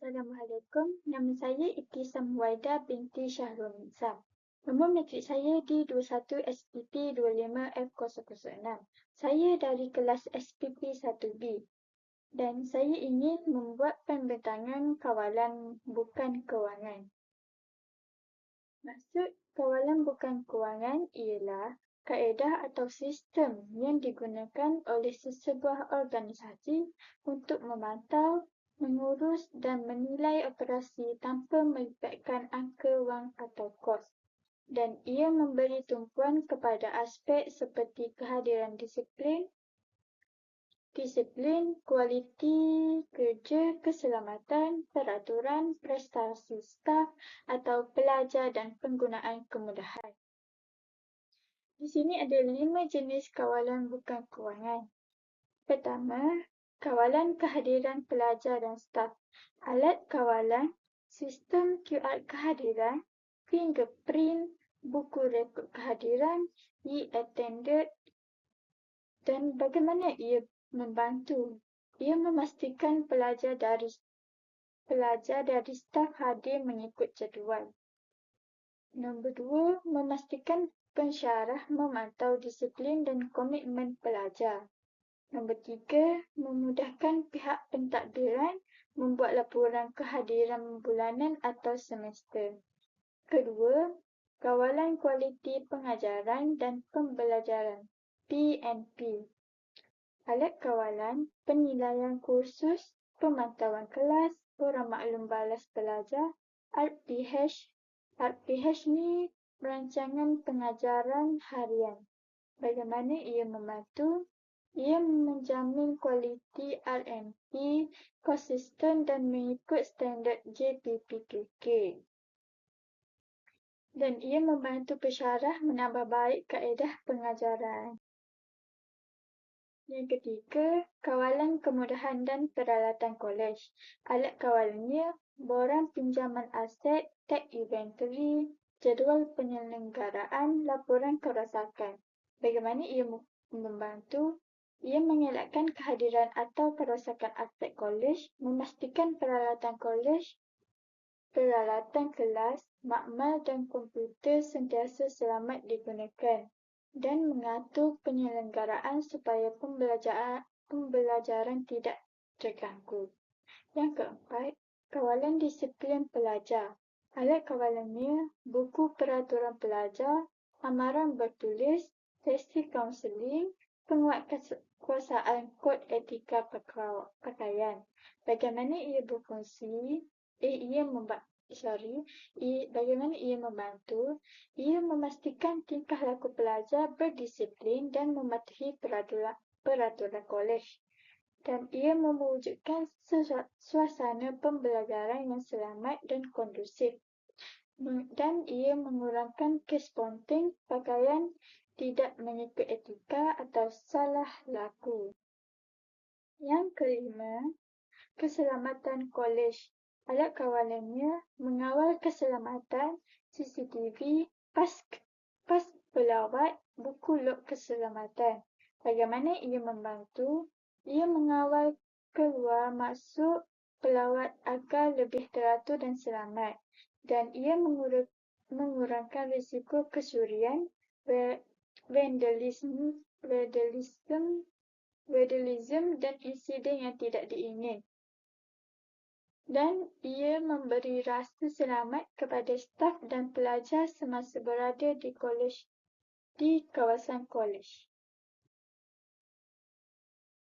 Assalamualaikum. Nama saya Ibtisam Waida binti Syahrul Nizam. Nombor matrik saya di 21 SPP 25F006. Saya dari kelas SPP 1B dan saya ingin membuat pembentangan kawalan bukan kewangan. Maksud kawalan bukan kewangan ialah kaedah atau sistem yang digunakan oleh sesebuah organisasi untuk memantau, mengurus dan menilai operasi tanpa melibatkan angka wang atau kos. Dan ia memberi tumpuan kepada aspek seperti kehadiran disiplin, disiplin, kualiti kerja, keselamatan, peraturan, prestasi staf atau pelajar dan penggunaan kemudahan. Di sini ada lima jenis kawalan bukan kewangan. Pertama, kawalan kehadiran pelajar dan staf, alat kawalan, sistem QR kehadiran, fingerprint, buku rekod kehadiran, e-attended dan bagaimana ia membantu. Ia memastikan pelajar dari pelajar dari staf hadir mengikut jadual. Nombor dua, memastikan pensyarah memantau disiplin dan komitmen pelajar. Nombor tiga, memudahkan pihak pentadbiran membuat laporan kehadiran bulanan atau semester. Kedua, kawalan kualiti pengajaran dan pembelajaran PNP. Alat kawalan, penilaian kursus, pemantauan kelas, orang maklum balas pelajar, RPH. RPH ni rancangan pengajaran harian. Bagaimana ia membantu ia menjamin kualiti RMP konsisten dan mengikut standard JPPKK. Dan ia membantu pesyarah menambah baik kaedah pengajaran. Yang ketiga, kawalan kemudahan dan peralatan kolej. Alat kawalannya, borang pinjaman aset, tag inventory, jadual penyelenggaraan, laporan kerosakan. Bagaimana ia membantu ia mengelakkan kehadiran atau kerosakan aspek kolej, memastikan peralatan kolej, peralatan kelas, makmal dan komputer sentiasa selamat digunakan dan mengatur penyelenggaraan supaya pembelajaran, pembelajaran tidak terganggu. Yang keempat, kawalan disiplin pelajar. Alat kawalannya, buku peraturan pelajar, amaran bertulis, sesi kaunseling, penguat kekuasaan kod etika pakaian. Bagaimana ia berfungsi? Eh, ia memba sorry, ia, bagaimana ia membantu? Ia memastikan tingkah laku pelajar berdisiplin dan mematuhi peraturan, peraturan kolej. Dan ia mewujudkan suasana pembelajaran yang selamat dan kondusif. Dan ia mengurangkan kes ponting pakaian tidak mengikut etika atau salah laku. Yang kelima, keselamatan kolej. Alat kawalannya mengawal keselamatan CCTV, pas, pas pelawat, buku log keselamatan. Bagaimana ia membantu? Ia mengawal keluar masuk pelawat agar lebih teratur dan selamat. Dan ia mengurangkan risiko kesurian, vandalism, vandalism, vandalism dan insiden yang tidak diingin. Dan ia memberi rasa selamat kepada staf dan pelajar semasa berada di kolej di kawasan kolej.